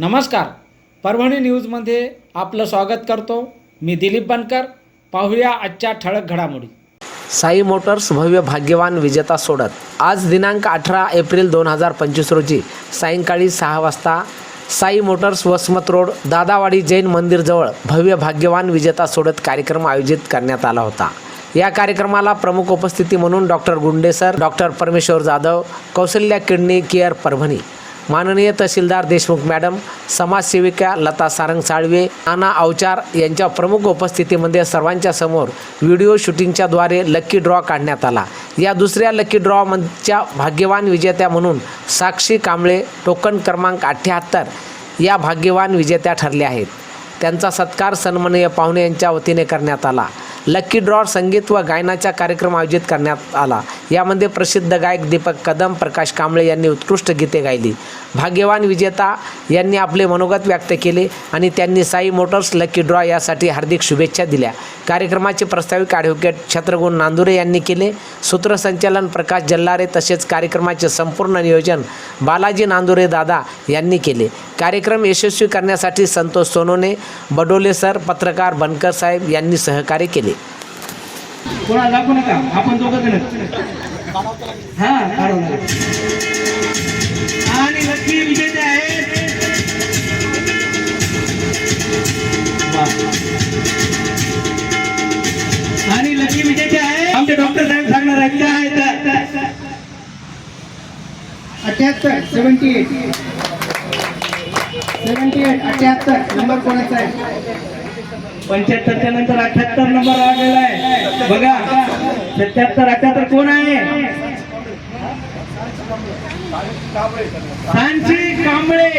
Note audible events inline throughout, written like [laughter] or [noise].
नमस्कार. परभणी न्यूजमध्ये आपलं स्वागत करतो. मी दिलीप बनकर. पाहूया आजच्या ठळक घडामोडी. साई मोटर्स भव्य भाग्यवान विजेता सोडत. आज दिनांक अठरा एप्रिल दोन हजार पंचवीस रोजी सायंकाळी सहा वाजता साई मोटर्स वसमत रोड दादावाडी जैन मंदिरजवळ भव्य भाग्यवान विजेता सोडत कार्यक्रम आयोजित करण्यात आला होता. या कार्यक्रमाला प्रमुख उपस्थिती म्हणून doctor Gunde sir doctor Parmeshwar Jadhav Kaushalya kidney care Parbhani माननीय तहसीलदार देशमुख मॅडम समाजसेविका लता सारंग साळवे नाना अवचार यांच्या प्रमुख उपस्थितीमध्ये सर्वांच्या समोर व्हिडिओ शूटिंगच्याद्वारे लकी ड्रॉ काढण्यात आला. या दुसऱ्या लकी ड्रॉच्या भाग्यवान विजेत्या म्हणून साक्षी कांबळे टोकन क्रमांक अठ्ठ्याहत्तर या भाग्यवान विजेत्या ठरल्या आहेत. त्यांचा सत्कार सन्माननीय पाहुणे यांच्या वतीने करण्यात आला. लकी ड्रॉ संगीत व गायनाचा कार्यक्रम आयोजित करण्यात आला. यामध्ये प्रसिद्ध गायक दीपक कदम प्रकाश कांबळे यांनी उत्कृष्ट गीते गायली. भाग्यवान विजेता यांनी आपले मनोगत व्यक्त केले आणि त्यांनी साई मोटर्स लकी ड्रॉ यासाठी हार्दिक शुभेच्छा दिल्या. कार्यक्रमाचे प्रस्ताविक ॲडव्होकेट छत्रगुण नांदुरे यांनी केले. सूत्रसंचालन प्रकाश जल्लारे तसेच कार्यक्रमाचे संपूर्ण नियोजन बालाजी नांदुरे दादा यांनी केले. कार्यक्रम यशस्वी करण्यासाठी संतोष सोनोने बडोले सर पत्रकार बनकर साहेब यांनी सहकार्य केले. कोणाला दाखवू नका. आपण दोघं जण. हा काढवणार आणि लक्ष्मी विजेते आहेत. वा. आणि लक्ष्मी विजेते आहे आमचे डॉक्टर साहेब सांगणार आहेत काय आहेत अठ्याहत्तर सेवन्टी एट सेवन्टी एट अठ्याहत्तर नंबर कोणाचा आहे? पंच्याहत्तरच्या नंतर अठ्याहत्तर नंबर आलेला आहे. बघा सत्याहत्तर अठ्याहत्तर कोण आहे? सांची कांबळे.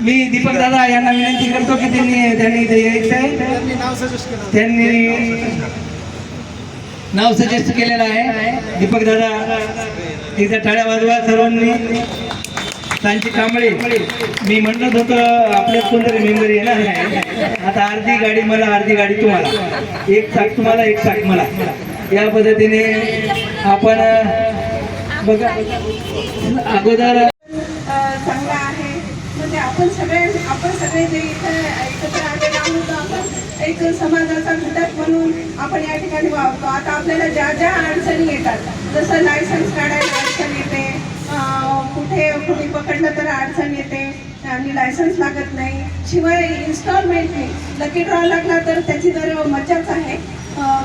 मी दीपक दादा यांना विनंती करतो की त्यांनी त्यांनी इथे यायचंय. त्यांनी नाव सजेस्ट केलेलं आहे. दीपक दादा एकदा टाळ्या वाजवा सर्वांनी. सांची कांबळे. मी म्हणत होतं आपल्या कोणतरी मेंबर येणार नाही आता अर्धी गाडी मला अर्धी गाडी तुम्हाला. एक साक तुम्हाला एक साक मला. या पद्धतीने आपण बघा अगोदर चांगला आहे. म्हणजे आपण सगळे आपण सगळे जे इथे एकत्र आलेले आहोत तर आपण एक समाजाचा घटक म्हणून आपण या ठिकाणी वागतो आता आपल्याला ज्या ज्या अडचणी येतात जसं लायसन्स काढायला अडचण येते कुठे कुठे पकडलं तर अडचण येते. आणि लायसन्स लागत नाही. शिवाय इन्स्टॉलमेंटने लकी ड्रॉ लागला तर त्याची जर मजाच आहे.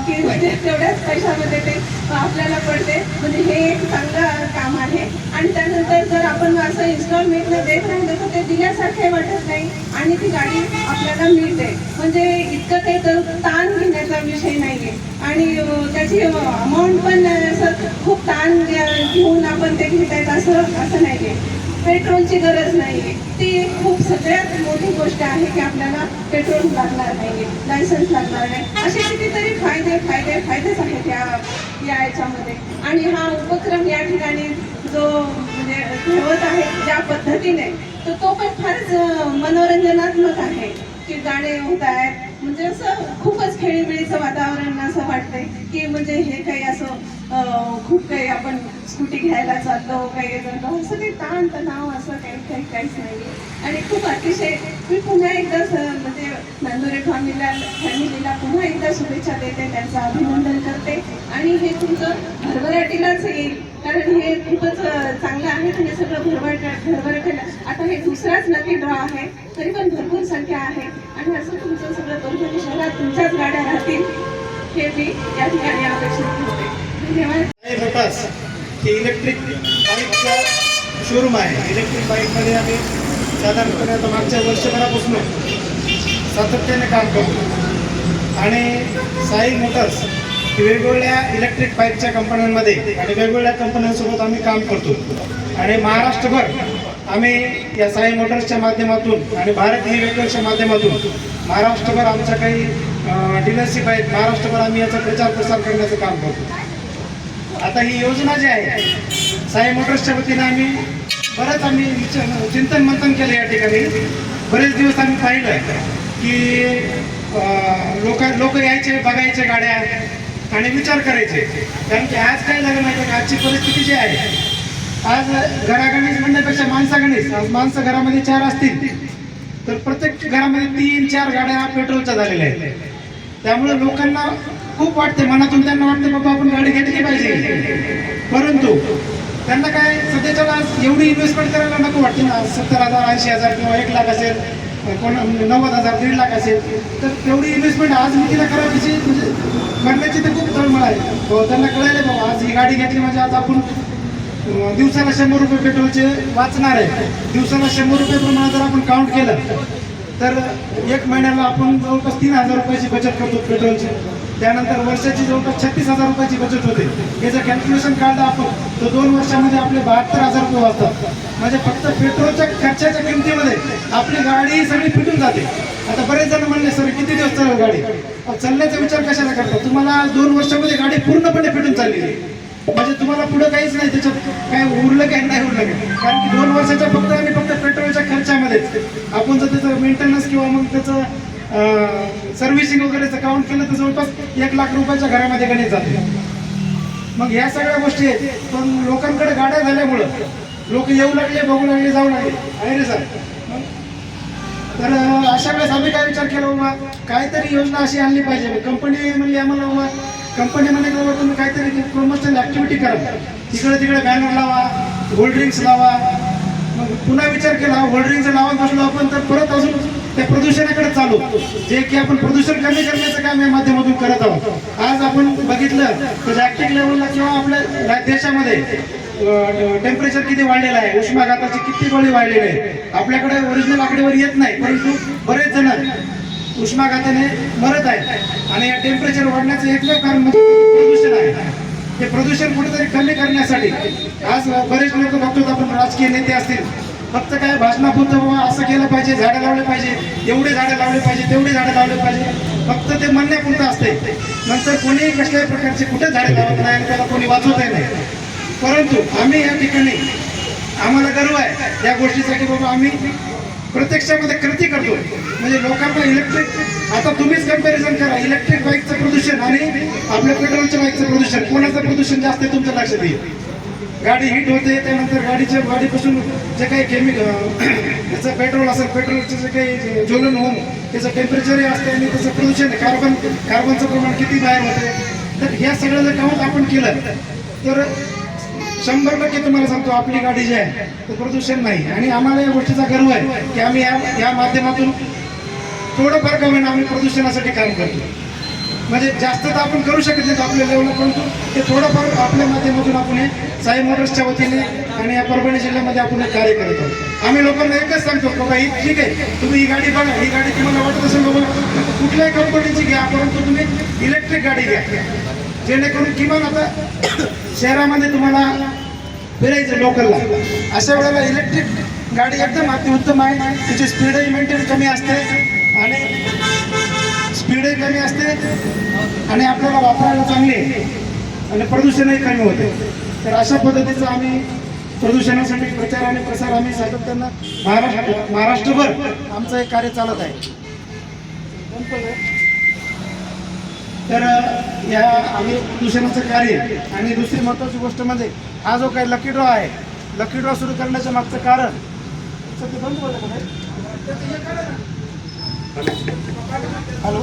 की म्हणजे [laughs] तेवढ्याच पैशामध्ये ते आपल्याला पडते. म्हणजे हे एक चांगलं काम आहे. आणि त्यानंतर जर आपण असं इन्स्टॉलमेंटला देत राहिलं तर ते दिल्यासारखे वाटत नाही. आणि ती गाडी आपल्याला मिळते. म्हणजे इतकं काही तर ताण घेण्याचा विषय नाही आहे आणि त्याची अमाऊंट पण असं खूप ताण घेऊन आपण ते घेतायत असं असं नाही आहे पेट्रोलची गरज नाही. आहे ती एक खूप सगळ्यात मोठी गोष्ट आहे की आपल्याला पेट्रोल लागणार नाही लायसन्स लागणार नाही. असे कितीतरी फायदे फायदे फायदेच आहेत या या याच्यामध्ये. आणि हा उपक्रम या ठिकाणी जो म्हणजे ठेवत आहे ज्या पद्धतीने तर तो पण फारच मनोरंजनात्मक आहे. की गाणे होत आहेत. म्हणजे असं खूपच खेळीमेळीचं वातावरण असं वाटतंय की म्हणजे हे काही असं खूप काही आपण स्कूटी घ्यायला चाललो काही करतो असं काही ताण तणाव असं काही काही काहीच नाही. आणि खूप अतिशय मी पुन्हा एकदा म्हणजे नांदुरे फॅमिलीला फॅमिलीला पुन्हा एकदा शुभेच्छा देते त्यांचं अभिनंदन करते. आणि हे तुमचं भरभराटीलाच येईल कारण हे खूपच चांगलं आहे हे सगळं भरभराट भरभराटीला आता हे दुसराच लकी ड्रॉ आहे तरी पण भरपूर संख्या आहे. आणि असं तुमचं सगळं परभणी शहरात तुमच्याच गाड्या राहतील हे मी या ठिकाणी अपेक्षित करते हे इलेक्ट्रिक बाईकचा शोरूम आहे. इलेक्ट्रिक बाईकमध्ये आम्ही साधारणपणे आता मागच्या वर्षभरापासून सातत्याने काम करतो. आणि साई मोटर्स वेगवेगळ्या इलेक्ट्रिक बाईकच्या कंपन्यांमध्ये आणि वेगवेगळ्या कंपन्यांसोबत आम्ही काम करतो. आणि महाराष्ट्रभर आम्ही या साई मोटर्सच्या माध्यमातून आणि भारत ई व्हेकल्सच्या माध्यमातून महाराष्ट्रभर आमच्या काही डीलरशिप आहेत. महाराष्ट्रभर आम्ही याचा प्रचार प्रसार करण्याचं काम करतो. आता ही योजना जी आहे साई मोटर्सच्या वतीने आम्ही बरंच आम्ही विचार चिंतन मंथन केलं या ठिकाणी. बरेच दिवस आम्ही पाहिलं की लोक लोक यायचे बघायचे गाड्या आणि विचार करायचे. कारण की आज काय झालं माहिती आहे का? आजची परिस्थिती जी आहे आज घरागणीस म्हणण्यापेक्षा माणसागणीस आज माणसं घरामध्ये चार असतील. तर प्रत्येक घरामध्ये तीन चार गाड्या पेट्रोलच्या झालेल्या आहेत. त्यामुळे लोकांना खूप वाटते मनातून त्यांना वाटते बाबा आपण गाडी घेतली पाहिजे. परंतु त्यांना काय सध्याच्या आज एवढी इन्व्हेस्टमेंट करायला नको वाटते ना. सत्तर हजार ऐंशी हजार किंवा एक लाख असेल कोण नव्वद हजार दीड लाख असेल तर तेवढी इन्व्हेस्टमेंट आज मी तिला करायची म्हणजे करण्याची तर खूप तळमळ आहे. हो, त्यांना कळायला बाबा आज ही गाडी घेतली म्हणजे आज आपण दिवसाला शंभर रुपये पेट्रोलचे वाचणार आहे. दिवसाला शंभर रुपये प्रमाणात जर आपण काउंट केलं तर एक महिन्याला आपण जवळपास तीन हजार रुपयाची बचत करतो पेट्रोलची. त्यानंतर वर्षाची जवळपास छत्तीस हजार रुपयाची बचत होते. हे जर कॅल्क्युलेशन काढलं आपण तर दोन वर्षामध्ये आपले बहात्तर हजार रुपये वाचतात. म्हणजे फक्त पेट्रोलच्या खर्चाच्या किमतीमध्ये आपली गाडी सगळी फिटून जाते. आता बरेच जण म्हणले सर किती दिवस चालेल गाडी? चालण्याचा विचार कशाला करता? तुम्हाला दोन वर्षामध्ये गाडी पूर्णपणे फिटून चालली म्हणजे तुम्हाला पुढं काहीच नाही त्याच्यात काय उरलं काय नाही उरलं काय? कारण की दोन वर्षाच्या फक्त आणि फक्त पेट्रोलच्या खर्चामध्ये आपण जर त्याचं मेंटेनन्स किंवा मग त्याचं सर्व्हिसिंग वगैरेचं काउंट केलं तर जवळपास एक लाख रुपयाच्या घरामध्ये गणित जाते. मग ह्या सगळ्या गोष्टी आहेत. पण लोकांकडे गाड्या झाल्यामुळं लोक येऊ लागले बघू लागले जाऊ लागले. आहे रे सर तर अशा वेळेस आम्ही काय विचार केला बाबा काहीतरी योजना अशी आणली पाहिजे. कंपनी म्हणली आम्हाला बाबा कंपनी म्हणे बाबा तुम्ही काहीतरी प्रमोशनल ऍक्टिव्हिटी करा. तिकडे तिकडे बॅनर लावा कोल्ड ड्रिंक्स लावा. मग पुन्हा विचार केला कोल्ड ड्रिंक्स लावत बसलो आपण तर परत अजून त्या प्रदूषणाकडे चालू. जे की आपण प्रदूषण कमी करण्याचं काम या माध्यमातून करत आहोत. आज आपण बघितलं तर जागतिक लेवलला किंवा आपल्या देशामध्ये टेम्परेचर किती वाढलेलं आहे उष्माघाताची किती गोळी वाढलेली आहे आपल्याकडे ओरिजिनल आकडेवर येत नाही परंतु बरेच जण उष्माघाताने मरत आहेत. आणि या टेम्परेचर वाढण्याचं एकमेव कारण म्हणजे प्रदूषण आहे. हे प्रदूषण कुठेतरी कमी करण्यासाठी आज बरेच लोक बघतो आपण राजकीय नेते असतील फक्त काय भाषणापुरतं बाबा असं केलं पाहिजे झाडं लावले पाहिजे एवढे झाडं लावले पाहिजे तेवढे झाडं लावले पाहिजे. फक्त ते म्हणण्यापुरतं असते. नंतर कोणीही कसल्याही प्रकारचे कुठे झाडे लावत नाही आणि त्याला कोणी वाचवतही नाही. परंतु आम्ही या ठिकाणी आम्हाला गर्व आहे या गोष्टीसाठी बाबा आम्ही प्रत्यक्षामध्ये कृती करतो. म्हणजे लोकांना इलेक्ट्रिक आता तुम्हीच कंपॅरिझन करा. इलेक्ट्रिक बाईकचं प्रदूषण आणि आपल्या पेट्रोलच्या बाईकचं प्रदूषण कोणाचं प्रदूषण जास्त आहे तुमच्या लक्षात येईल? गाडी हिट होते त्यानंतर गाडीच्या गाडीपासून जे काही केमिकल त्याचं पेट्रोल असेल पेट्रोलचं जे काही ज्वलन होऊन त्याचं टेम्परेचरही असतं आणि त्याचं प्रदूषण कार्बन कार्बनचं प्रमाण किती बाहेर होते. तर ह्या सगळं जर कामात आपण केलं तर शंभर टक्के तुम्हाला सांगतो आपली गाडी जी आहे ते प्रदूषण नाही. आणि आम्हाला या गोष्टीचा गर्व आहे की आम्ही या या माध्यमातून थोडंफार कमी आम्ही प्रदूषणासाठी काम करतो. म्हणजे जास्त तर आपण करू शकत नाही आपल्या लेवलला परंतु ते थोडंफार आपल्या माध्यमातून आपण हे साई मोटर्सच्या वतीने आणि या परभणी जिल्ह्यामध्ये आपण हे कार्य करत आहोत. आम्ही लोकांना एकच सांगतो बाबा ही ठीक आहे तुम्ही ही गाडी बघा ही गाडी तुम्हाला वाटत असेल बाबा कुठल्याही कंपनीची घ्या परंतु तुम्ही इलेक्ट्रिक गाडी घ्या. जेणेकरून किमान आता शहरामध्ये तुम्हाला फिरायचं लोकलला अशा वेळेला इलेक्ट्रिक गाडी एकदम अतिउत्तम आहे तिची स्पीडही मेंटेन कमी असते आणि स्पीडही कमी असते आणि आपल्याला वापरायला चांगले आणि प्रदूषणही कमी होते. तर अशा पद्धतीचं आम्ही प्रदूषणासाठी प्रचार आणि प्रसार आम्ही सातत्यानं महाराष्ट्र महाराष्ट्रभर आमचं हे कार्य चालत आहे. तर या आम्ही प्रदूषणाचं कार्य आणि दुसरी महत्त्वाची गोष्ट म्हणजे हा जो काही लकी ड्रॉ आहे लकी ड्रॉ सुरू करण्याचं मागचं कारण सर, बंद हॅलो?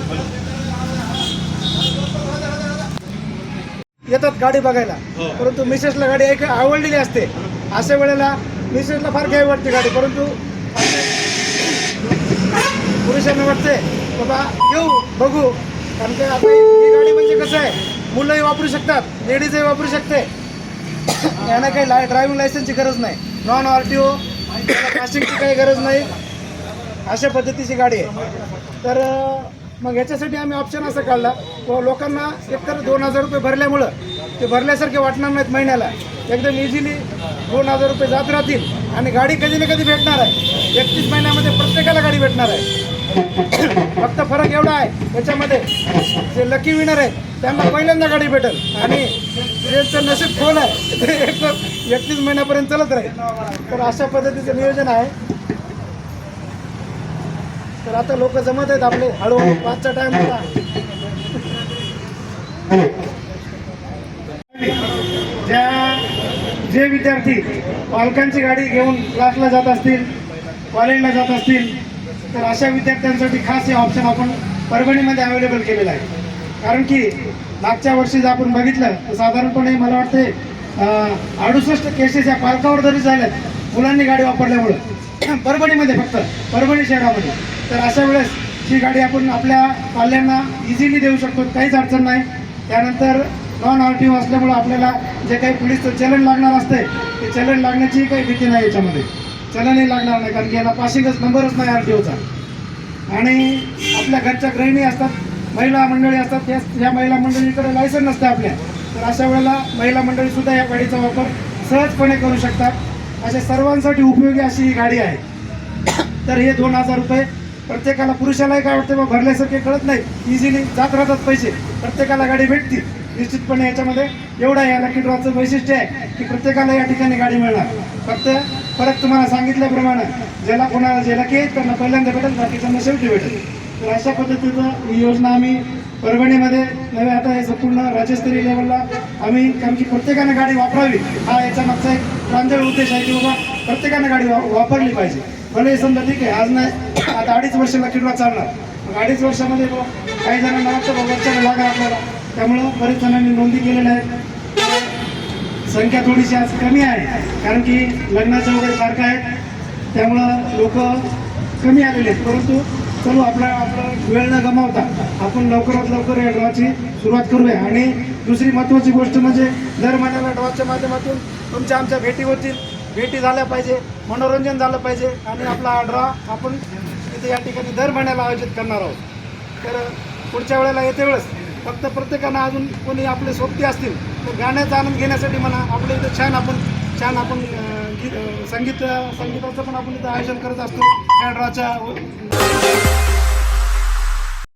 येतात गाडी बघायला. परंतु मिसेसला गाडी एक आवडलेली असते. अशा वेळेला मिसेसला फार घ्यावी वाटते गाडी. परंतु पुरुषांना वाटते बाबा घेऊ बघू. कारण की आता ही गाडी म्हणजे कसं आहे मुलंही वापरू शकतात लेडीजही वापरू शकते. यांना काही लाय ड्रायव्हिंग लायसन्सची गरज नाही. नॉन आर टी ओ पासिंगची काही गरज नाही. अशा पद्धतीची गाडी आहे. तर मग याच्यासाठी आम्ही ऑप्शन असं काढला. व लोकांना एकतर दोन हजार रुपये भरल्यामुळं ते भरल्यासारखे वाटणार नाहीत महिन्याला. एकदम इझिली दोन हजार रुपये जात राहतील आणि गाडी कधी ना कधी भेटणार आहे. एकतीस महिन्यामध्ये प्रत्येकाला गाडी भेटणार आहे. फक्त फरक एवढा आहे. त्याच्यामध्ये जे लकी विनर आहेत त्यांना पहिल्यांदा गाडी भेटेल. आणि त्यांचं नशीब खोल आहे ते एकदम एकतीस महिन्यापर्यंत चलत राहील. तर अशा पद्धतीचं नियोजन आहे. तर आता लोक जमत आहेत आपले. हळूहळू पाचचा टाइम होता. ज्या जे विद्यार्थी पालकांची गाडी घेऊन क्लासला जात असतील कॉलेजला जात असतील तर अशा विद्यार्थ्यांसाठी खास हे ऑप्शन आपण परभणीमध्ये अवेलेबल केलेलं आहे. कारण की मागच्या वर्षी जर आपण बघितलं तर साधारणपणे मला वाटते अडुसष्ट केसेस या पालकावर जरी झाल्यात मुलांनी गाडी वापरल्यामुळं. परभणीमध्ये फक्त परभणी शहरामध्ये. तर अशा वेळेस ही गाडी आपण आपल्या पाल्यांना इझिली देऊ शकतो. काहीच अडचण नाही. त्यानंतर नॉन आर टी ओ असल्यामुळं आपल्याला जे काही पोलीसचं चलन लागणार असते ते चलन लागण्याची काही भीती नाही याच्यामध्ये. चलनही लागणार नाही कारण की याला पासिंगच नंबरच नाही आर टी ओचा आणि आपल्या घरच्या गृहिणी असतात महिला मंडळी असतात त्या या महिला मंडळीकडे लायसन नसते आपल्या. तर अशा वेळेला महिला मंडळीसुद्धा या गाडीचा वापर सहजपणे करू शकतात. अशा सर्वांसाठी उपयोगी अशी ही गाडी आहे. तर हे दोन हजार रुपये प्रत्येकाला पुरुषालाही काय वाटतं बा भरल्यासारखे कळत नाही. इझिली जात राहतात पैसे. प्रत्येकाला गाडी भेटती. निश्चितपणे याच्यामध्ये एवढं या लकी ड्रॉचं वैशिष्ट्य आहे की प्रत्येकाला या ठिकाणी गाडी मिळणार. फक्त परत तुम्हाला सांगितल्याप्रमाणे ज्याला कोणाला जे लकी आहेत त्यांना पहिल्यांदा भेटेल बाकीच्यांना शेवटी भेटेल. तर अशा पद्धतीचं ही योजना आम्ही परभणीमध्ये नव्हे आता हे संपूर्ण राज्यस्तरीय लेवलला आम्ही कारण की प्रत्येकाने गाडी वापरावी हा याचा मागचा एक प्रांजळ उद्देश आहे की बाबा प्रत्येकाने गाडी वा वापरली पाहिजे. भले समजा ठीक आहे आज नाही आता अडीच वर्षाला किडवा चालणार मग अडीच वर्षामध्ये बुवा काही जणांना वाटतं वर्षाला लागा आपल्याला त्यामुळं बरेच जणांनी नोंदी केलेल्या आहेत. संख्या थोडीशी आज कमी आहे कारण की लग्नाच्या वगैरे तारखा आहेत. त्यामुळं लोक कमी आलेले आहेत. परंतु चलो आपला आपला वेळ न गमावता आपण लवकरात लवकर या ड्रॉची सुरुवात करूया. आणि दुसरी महत्त्वाची गोष्ट म्हणजे दर महिन्याला ड्रॉच्या माध्यमातून तुमच्या आमच्या भेटी होतील भेटी झाल्या पाहिजे मनोरंजन झालं पाहिजे. आणि आपला हा ड्रॉ आपण इथे या ठिकाणी दर महिन्याला आयोजित करणार आहोत. तर पुढच्या वेळेला येते वेळेस फक्त प्रत्येकानं अजून कोणी आपले सोबती असतील तर गाण्याचा आनंद घेण्यासाठी म्हणा आपल्या इथं छान आपण छान आपण गीत संगीत संगीताचं पण आपण इथं आयोजन करत असतो. या